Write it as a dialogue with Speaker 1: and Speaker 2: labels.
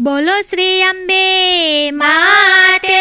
Speaker 1: બોલો શ્રી અંબે માતે